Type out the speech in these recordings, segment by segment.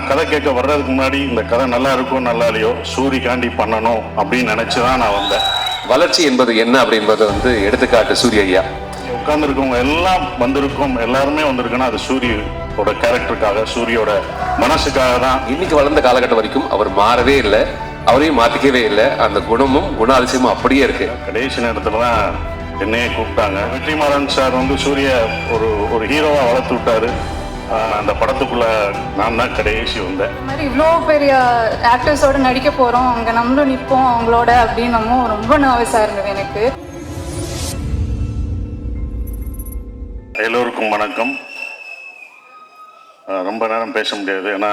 நான் கதை கேட்க வர்றதுக்கு முன்னாடி இந்த கதை நல்லா இருக்கும் நல்லா இல்லையோ சூரிகாண்டி பண்ணணும் அப்படின்னு நினைச்சு தான் நான் வந்தேன். வளர்ச்சி என்பது என்ன அப்படின்றது வந்து எடுத்துக்காட்டு சூரிய ஐயா. உட்கார்ந்துருக்கவங்க எல்லாம் வந்திருக்கும் எல்லாருமே வந்திருக்குன்னா அது சூரியோட கேரக்டருக்காக சூரியோட மனசுக்காக தான். இன்னைக்கு வளர்ந்த காலகட்டம் வரைக்கும் அவர் மாறவே இல்லை அவரையும் மாத்திக்கவே இல்லை. அந்த குணமும் குணாதிசயமும் அப்படியே இருக்கு. கடைசி நேரத்துல தான் என்னையே கூப்பிட்டாங்க. வெற்றிமாறன் சார் வந்து சூரிய ஒரு ஒரு ஹீரோவா வளர்த்து விட்டாரு. அந்த படத்துக்குள்ள நான் தான் கடைசி வந்தேன். இந்த மாதிரி இவ்வளோ பெரிய ஆக்டர்ஸோட நடிக்க போகிறோம் அங்கே நம்மளும் நிற்போம் அவங்களோட அப்படின்னமும் ரொம்ப நர்வஸாக இருந்தது எனக்கு. எல்லோருக்கும் வணக்கம். ரொம்ப நேரம் பேச முடியாது ஏன்னா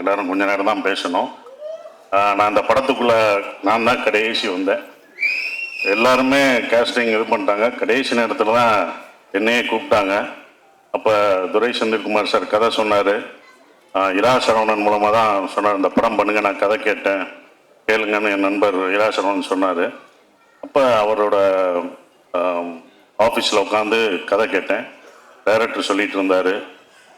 எல்லாரும் கொஞ்ச நேரம் தான் பேசணும். நான் அந்த படத்துக்குள்ள நான் தான் கடைசி வந்தேன். எல்லாருமே கேஸ்டிங் இது பண்ணிட்டாங்க. கடைசி நேரத்தில் தான் என்னையே கூப்பிட்டாங்க. அப்போ துரை செந்தில்குமார் சார் கதை சொன்னார். இரா சரவணன் மூலமாக தான் சொன்னார். இந்த படம் பண்ணுங்க நான் கதை கேட்டேன். கேளுங்கன்னு என் நண்பர் இரா சரவணன் சொன்னார். அப்போ அவரோட ஆஃபீஸில் உட்காந்து கதை கேட்டேன். டைரக்டர் சொல்லிட்டு இருந்தார்.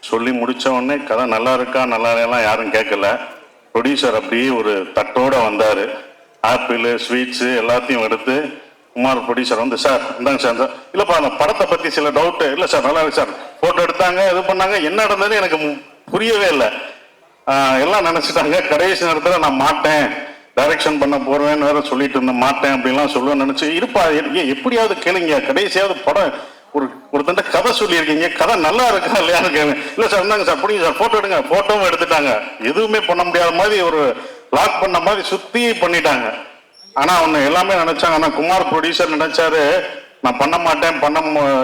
சொல்லி முடித்தவொடனே கதை நல்லா இருக்கா நல்லா யாரும் கேட்கல. ப்ரொடியூசர் அப்படியே ஒரு தட்டோட வந்தார். ஆப்பிள் ஸ்வீட்ஸு எல்லாத்தையும் எடுத்து குமார் ப்ரொடியூசர் வந்து சார் இந்தாங்க சார் இல்லைப்பா அந்த படத்தை பற்றி சில டவுட்டு இல்லை சார் நல்லா இருக்கு சார். ஃபோட்டோ எடுத்தாங்க இது பண்ணாங்க. என்ன நடந்தது எனக்கு மு- புரியவே இல்லை. எல்லாம் நினைச்சிட்டாங்க. கடைசி நேரத்தில் நான் மாட்டேன். டைரக்ஷன் பண்ண போறேன்னு வேற சொல்லிட்டு இருந்தேன். மாட்டேன் அப்படிலாம் சொல்லுவேன் நினைச்சு இருப்பா இருக்கீங்க எப்படியாவது கேளுங்க. கடைசியாவது படம் ஒரு ஒரு கதை சொல்லியிருக்கீங்க. கதை நல்லா இருக்கா இல்லையான்னு கேளுங்க இல்லை சார் இருந்தாங்க சார் பிடிங்க சார் போட்டோ எடுங்க. போட்டோவும் எடுத்துட்டாங்க. எதுவுமே பண்ண முடியாத மாதிரி ஒரு லாக் பண்ண மாதிரி சுத்தி பண்ணிட்டாங்க. ஆனா ஒண்ணு எல்லாமே நினைச்சாங்க. ஆனா குமார் ப்ரொடியூசர் நினைச்சாரு நான் பண்ண மாட்டேன் பண்ண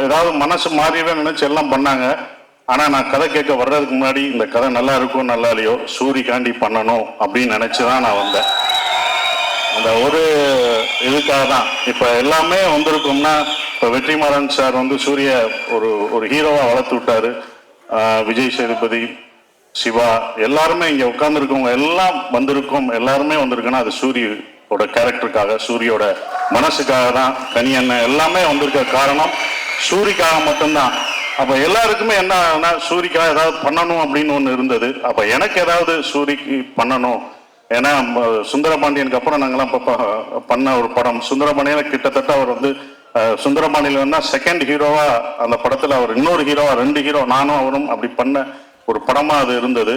ஏதாவது மனசு மாறிவே நினைச்சு எல்லாம் பண்ணாங்க. ஆனா நான் கதை கேட்க வர்றதுக்கு முன்னாடி இந்த கதை நல்லா இருக்கும் நல்லா இல்லையோ சூரிகாண்டி பண்ணணும் அப்படின்னு நினச்சி தான் நான் வந்தேன். அந்த ஒரு இதுக்காக தான். இப்ப எல்லாமே வந்திருக்கும்னா இப்ப வெற்றிமாறன் சார் வந்து சூரிய ஒரு ஒரு ஹீரோவா வளர்த்து விட்டாரு. விஜய் சேதுபதி சிவா எல்லாருமே இங்க உட்கார்ந்துருக்கவங்க எல்லாம் வந்திருக்கும் எல்லாருமே வந்திருக்குன்னா அது சூரியோட கேரக்டருக்காக சூரியோட மனசுக்காக தான் கனி அண்ணன் எல்லாமே வந்திருக்க காரணம் சூரிக்காக மட்டும்தான். அப்போ எல்லாருக்குமே என்ன ஆகுனா சூரிக்காக ஏதாவது பண்ணணும் அப்படின்னு ஒன்று இருந்தது. அப்போ எனக்கு ஏதாவது சூரிக்கு பண்ணணும். ஏன்னா சுந்தரபாண்டியனுக்கு அப்புறம் நாங்கெல்லாம் இப்போ பண்ண ஒரு படம். சுந்தரபாண்டியில் கிட்டத்தட்ட அவர் வந்து சுந்தரபாண்டியில் சுந்தரபாண்டியன் செகண்ட் ஹீரோவாக அந்த படத்தில் அவர் இன்னொரு ஹீரோவா ரெண்டு ஹீரோ நானும் அவரும் அப்படி பண்ண ஒரு படமாக அது இருந்தது.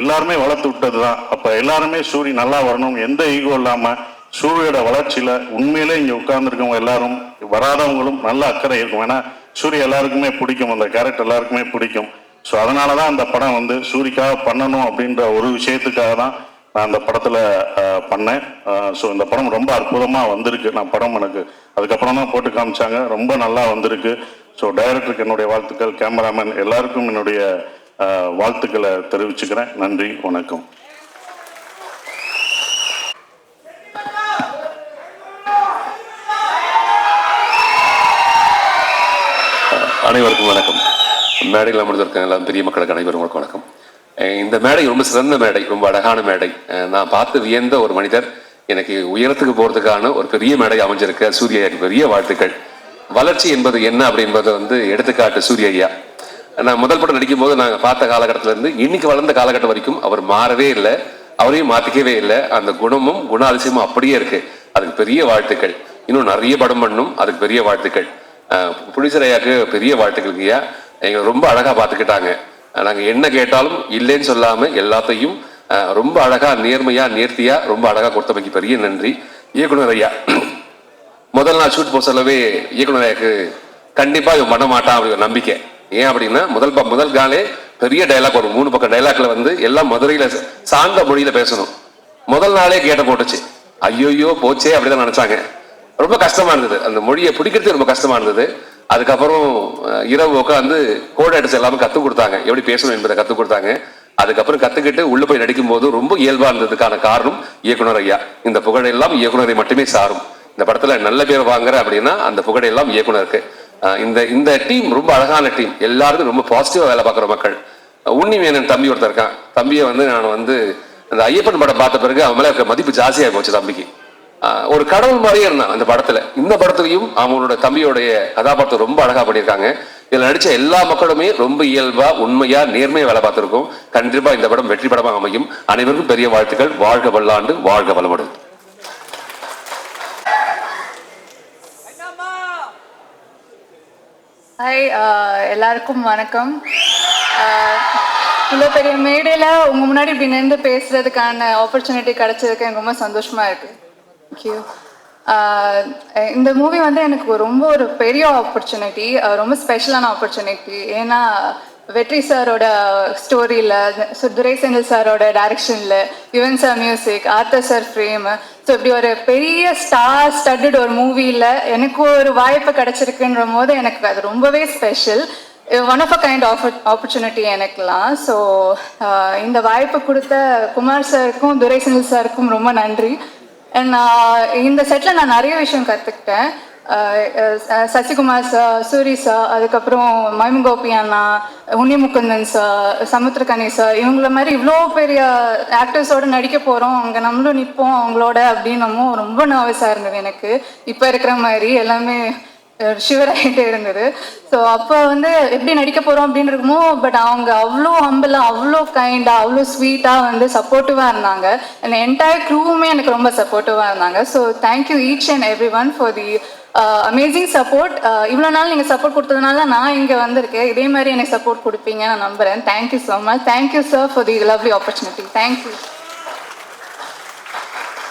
எல்லாருமே வளர்த்து விட்டது தான் அப்போ எல்லாருமே சூரி நல்லா வரணும். எந்த ஈகோ இல்லாமல் சூரியோட வளர்ச்சியில உண்மையிலே இங்க உட்கார்ந்துருக்கவங்க எல்லாரும் வராதவங்களும் நல்ல அக்கறை இருக்கும். ஏன்னா சூரிய எல்லாருக்குமே பிடிக்கும். அந்த கேரக்டர் எல்லாருக்குமே பிடிக்கும். ஸோ அதனால தான் அந்த படம் வந்து சூரிக்காக பண்ணணும் அப்படின்ற ஒரு விஷயத்துக்காக தான் நான் அந்த படத்தில் பண்ணேன். ஸோ இந்த படம் ரொம்ப அற்புதமாக வந்திருக்கு. நான் படம் எனக்கு அதுக்கப்புறம் தான் போட்டு காமிச்சாங்க. ரொம்ப நல்லா வந்திருக்கு. ஸோ டைரக்டருக்கு என்னுடைய வாழ்த்துக்கள் கேமராமேன் எல்லாருக்கும் என்னுடைய வாழ்த்துக்களை தெரிவிச்சுக்கிறேன். நன்றி வணக்கம். அனைவருக்கும் வணக்கம். மேடையில் அமர்ந்திருக்க எல்லாம் பெரிய மக்களுக்கு அனைவருக்கும் வணக்கம் இந்த மேடை ரொம்ப சிறந்த மேடை ரொம்ப அழகான மேடை. நான் பார்த்து வியந்த ஒரு மனிதர் எனக்கு உயரத்துக்கு போறதுக்கான ஒரு பெரிய மேடை அமைஞ்சிருக்க சூரிய ஐயாக்கு பெரிய வாழ்த்துக்கள். வளர்ச்சி என்பது என்ன அப்படின்றத வந்து எடுத்துக்காட்டு சூரிய ஐயா. நான் முதல் படம் நடிக்கும் போது நாங்கள் பார்த்த காலகட்டத்துல இருந்து இன்னைக்கு வளர்ந்த காலகட்டம் வரைக்கும் அவர் மாறவே இல்லை அவரையும் மாத்திக்கவே இல்லை. அந்த குணமும் குணாதிசயமும் அப்படியே இருக்கு. அதுக்கு பெரிய வாழ்த்துக்கள். இன்னும் நிறைய படம் பண்ணும் அதுக்கு பெரிய வாழ்த்துக்கள். புலிசர் ஐயாக்கு பெரிய வாழ்த்துக்கள் ஐயா எங்களை ரொம்ப அழகாக பார்த்துக்கிட்டாங்க. நாங்கள் என்ன கேட்டாலும் இல்லைன்னு சொல்லாமல் எல்லாத்தையும் ரொம்ப அழகாக நேர்மையாக நேர்த்தியாக ரொம்ப அழகாக கொடுத்தமைக்கு பெரிய நன்றி. இயக்குனர் ஐயா முதல் நாள் ஷூட் போக சொல்லவே இயக்குனர் ஐயாக்கு கண்டிப்பாக இவன் பண்ண மாட்டான் அப்படி ஒரு நம்பிக்கை. ஏன் அப்படின்னா முதல் ப- முதல் காலே பெரிய டைலாக் வரும். மூணு பக்கம் டைலாக்ல வந்து எல்லாம் மதுரையில் சார்ந்த மொழியில் பேசணும். முதல் நாளே கேட்ட போட்டுச்சு. ஐயோயோ போச்சே அப்படிதான் நினச்சாங்க. ரொம்ப கஷ்டமா இருந்தது. அந்த மொழியை பிடிக்கிறது ரொம்ப கஷ்டமா இருந்தது. அதுக்கப்புறம் இரவு உட்காந்து கோட் அடிச்சு எல்லாமே கத்துக் கொடுத்தாங்க. எப்படி பேசணும் என்பதை கத்துக் கொடுத்தாங்க. அதுக்கப்புறம் கத்துக்கிட்டு உள்ள போய் நடிக்கும் போது ரொம்ப இயல்பா இருந்ததுக்கான காரணம் இயக்குனர் ஐயா. இந்த புகழையெல்லாம் எல்லாம் இயக்குனரை மட்டுமே சாரும். இந்த படத்துல நல்ல பேர் வாங்குற அப்படின்னா அந்த புகழையெல்லாம் எல்லாம் இயக்குனருக்கு. இந்த இந்த டீம் ரொம்ப அழகான டீம் எல்லாருக்கும் ரொம்ப பாசிட்டிவா வேலை பார்க்குற மக்கள். உன்னி வேணன் தம்பி ஒருத்தர் இருக்கான். தம்பியை வந்து நான் வந்து அந்த ஐயப்பன் படம் பார்த்த பிறகு அவன் மேலே இருக்க மதிப்பு ஜாஸ்தியாக போச்சு தம்பிக்கு. ஒரு கடவுள் மாதிரியே இருந்தான் அந்த படத்துல. இந்த படத்துலையும் அவனோட தம்பியோடைய கதாபாத்திரம் ரொம்ப அழகா பண்ணியிருக்காங்க. இதுல நடிச்ச எல்லா மக்களுமே ரொம்ப இயல்பா உண்மையா நேர்மையா வேலை பார்த்திருக்கோம். கண்டிப்பா இந்த படம் வெற்றி படமாக அமையும். அனைவருக்கும் பெரிய வாழ்த்துக்கள். வாழ்க வல்லாண்டு வாழ்க வளமுடன். ஹாய் எல்லாருக்கும் வணக்கம். இவ்வளோ பெரிய மேடையில் உங்கள் முன்னாடி இப்படி நின்று பேசுறதுக்கான ஆப்பர்ச்சுனிட்டி கிடைச்சதுக்கு எனக்கு ரொம்ப சந்தோஷமா இருக்குது தேங்க்யூ uh, eh, இந்த மூவி வந்து எனக்கு ரொம்ப ஒரு பெரிய ஆப்பர்ச்சுனிட்டி ரொம்ப ஸ்பெஷலான ஆப்பர்ச்சுனிட்டி ஏன்னா வெற்றி சாரோட ஸ்டோரியில் துரை செந்தில் சாரோட டைரக்ஷனில் Yuvan sir music Arthur sir frame so இப்படி ஒரு பெரிய ஸ்டார் ஸ்டட்டட் ஒரு மூவியில் எனக்கு ஒரு வாய்ப்பு கிடச்சிருக்குன்ற போது எனக்கு அது ரொம்பவே special one of a kind of opportunity எனக்குலாம் ஸோ இந்த வாய்ப்பு கொடுத்த குமார் சாருக்கும் துரை செந்தில் சாருக்கும் ரொம்ப நன்றி. நான் uh, இந்த செட்டில் நான் நிறைய விஷயம் கற்றுக்கிட்டேன் சசிகுமார் சார் சூரி சார் அதுக்கப்புறம் மைமுகோபி அண்ணா உன்னிமுக்குந்தன் சார் சமுத்திரகனி சார் இவங்கள மாதிரி இவ்வளோ பெரிய ஆக்டர்ஸோடு நடிக்க போகிறோம் அங்கே நம்மளும் நிற்போம் அவங்களோட அப்படின்னமும் ரொம்ப நர்வஸாக இருந்தது எனக்கு. இப்போ இருக்கிற மாதிரி எல்லாமே ஷிவராகிட்டே இருந்தது. ஸோ அப்போ வந்து எப்படி நடிக்க போகிறோம் அப்படின்னு இருக்குமோ பட் அவங்க அவ்வளோ ஹம்பிளாக அவ்வளோ கைண்டாக அவ்வளோ ஸ்வீட்டாக வந்து சப்போர்ட்டிவாக இருந்தாங்க. அண்ட் என்டையர் க்ரூவுமே எனக்கு ரொம்ப சப்போர்ட்டிவாக இருந்தாங்க. So thank you each and every one for the amazing support இவ்வளோ நாள் நீங்கள் சப்போர்ட் கொடுத்ததுனால தான் நான் இங்கே வந்திருக்கேன். இதே மாதிரி எனக்கு சப்போர்ட் கொடுப்பீங்க நான் நம்புகிறேன் thank you so much thank you sir for the lovely opportunity thank you